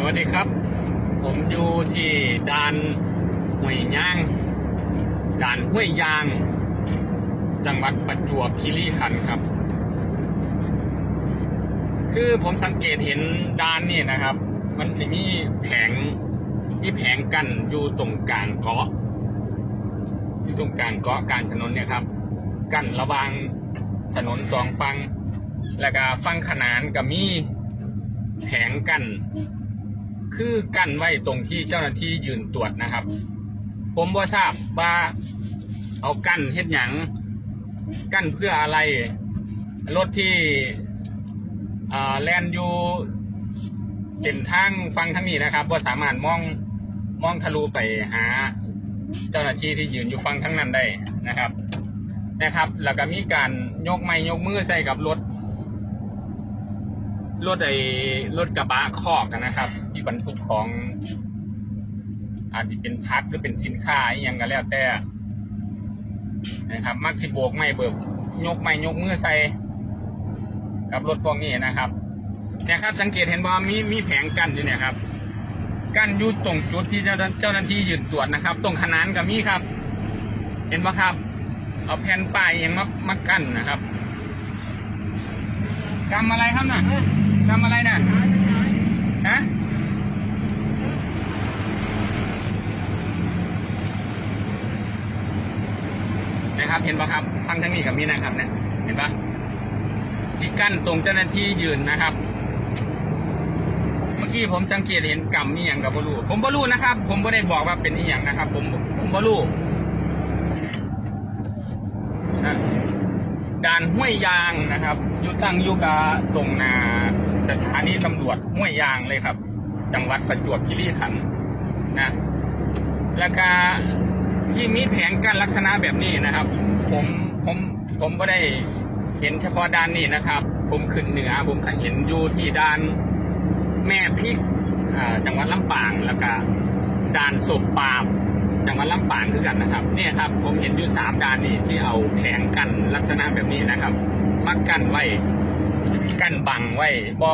สวัสดีครับ ผมอยู่ที่ด่านห้วยยางด่านห้วยยาง จังหวัดประจวบคีรีขันธ์ครับ คือผมสังเกตเห็นด่านนี่นะครับ มันจะมีแผงมีแผงกันอยู่ตรงกลางเกาะอยู่ตรงกลางเกาะกลางถนนเนี่ยครับ กั้นระหว่างถนนสองฝั่งแล้วก็ฝั่งขนานก็มีแผงกัน คือกั้นไว้ตรงที่เจ้าหน้าที่ยืนตรวจนะครับ ผมว่าทราบว่าเอากั้นเฮ็ดหยังกั้นเพื่ออะไร รถที่อ่าแลนอยู่เส้นทางฟังทั้งนี้นะครับว่าสามารถมองมองทะลุไปหา เจ้าหน้าที่ที่ยืนอยู่ฟังทั้งนั้นได้นะครับนะครับ แล้วก็มีการยกไม้ยกมือใส่กับรถ รถไอ้รถกระบะคอกนะครับ ที่บรรทุกของ อาจจะเป็นพักหรือเป็นสินค้าอหยังก็แล้วแต่นะครับ มักสิโบกไม่เบิกยกไม่ยกมือใส่กับรถพวกนี้นะครับเนี่ยครับสังเกตเห็นว่ามีมีแผงกั้นอยู่เนี่ยครับ กั้นอยู่ตรงจุดที่เจ้าเจ้าหน้าที่ยืนตรวจนะครับ ตรงขนานกับมีครับ เห็นปะครับ เอาแผ่นป้ายยังมามากั้นนะครับกำอะไรครับน่ะ กำอะไรน่ะฮะนะครับเห็นปะครับทางทางนี้กับมีนะครับเนี่ยเห็นปะจิกั้นตรงเจ้าหน้าที่ยืนนะครับ เมื่อกี้ผมสังเกตเห็นกำนี่อย่างกับบรูผมบรูนะครับ ผมไม่ได้บอกว่าเป็นอีหยังนะครับ ผมผมบรูนะด่านห้วยยางนะครับอยู่ตั้งอยู่กับตรงนา สถานีตำรวจห้วยยางเลยครับ จังหวัดประจวบคีรีขันธ์นะแล้วก็ที่มีแผงกั้นลักษณะแบบนี้นะครับ ผมผมผมก็ได้เห็นเฉพาะด้านนี้นะครับ ผมขึ้นเหนือผมก็เห็นอยู่ที่ด้านแม่พริกจังหวัดลำปางแล้วก็ด่านศพปาม จังหวัดลำปางคือกันนะครับเนี่ยครับผมเห็นอยู่สามด่านนี่ที่เอาแผงกันลักษณะแบบนี้นะครับมากันไว้กันบังไว้บอ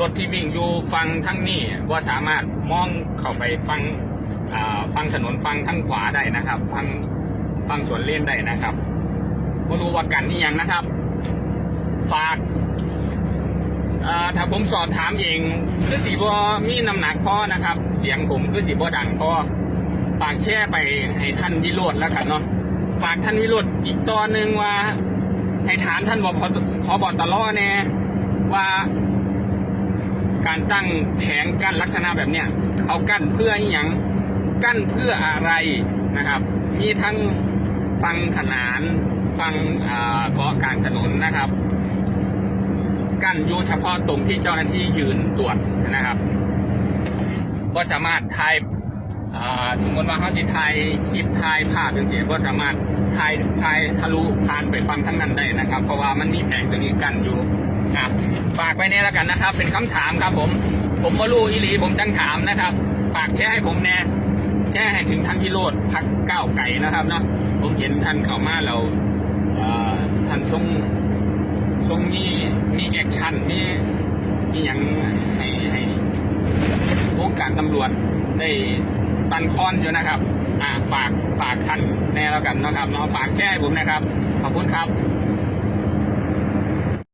รถที่วิ่งอยู่ฟังทั้งนี้ว่าสามารถมองเข้าไปฟังฟังถนนฟังทั้งขวาได้นะครับ ฟังฟังสวนเล่นได้นะครับไม่รู้ว่ากันนี่ยังนะครับ ฝากถ้าผมสอบถามเองคือสีบัมีน้ำหนักพ่อนะครับ เสียงผมคือสีบัดังพ่อ ฝากแช่ไปให้ท่านวิโรธแล้วกันเนาะฝากท่านวิโรธอีกตอนหนึ่งว่า ให้ถามท่านบอกขอบอตลอแน่ว่าการตั้งแผงกั้นลักษณะแบบเนี้ยเขากั้นเพื่ออยังกั้นเพื่ออะไรนะครับ มีทั้งฟังขนานฟังอ่าเกาะกลางถนนนะครับ กั้นอยู่เฉพาะตรงที่เจ้าหน้าที่ยืนตรวจนะครับก็สามารถถ่าย สมมติว่าเขาสิถ่ายคลิปถ่ายภาพอย่างเงี้ยก็สามารถถ่ายถ่ายทะลุผ่านไปฟังทั้งนั้นได้นะครับ เพราะว่ามันมีแผงตัวนี้กั้นอยู่อะฝากไว้เนี่ยแล้วกันนะครับ เป็นคำถามครับผม ผมก็รู้อีหลีผมจังถามนะครับ ฝากแชร์ให้ผมแน่แชร์ให้ถึงท่านพิโรธพักก้าวไก่นะครับเนาะผมเห็นท่านเข้ามาเราท่านทรงทรงมีมีแอคชั่นมีมีอย่างให้ให้วงการตำรวจได้ สันคอนอยู่นะครับอ่าฝากฝากท่านแน่แล้วกันนะครับเนาะฝากแช่ผมนะครับ ขอบคุณครับ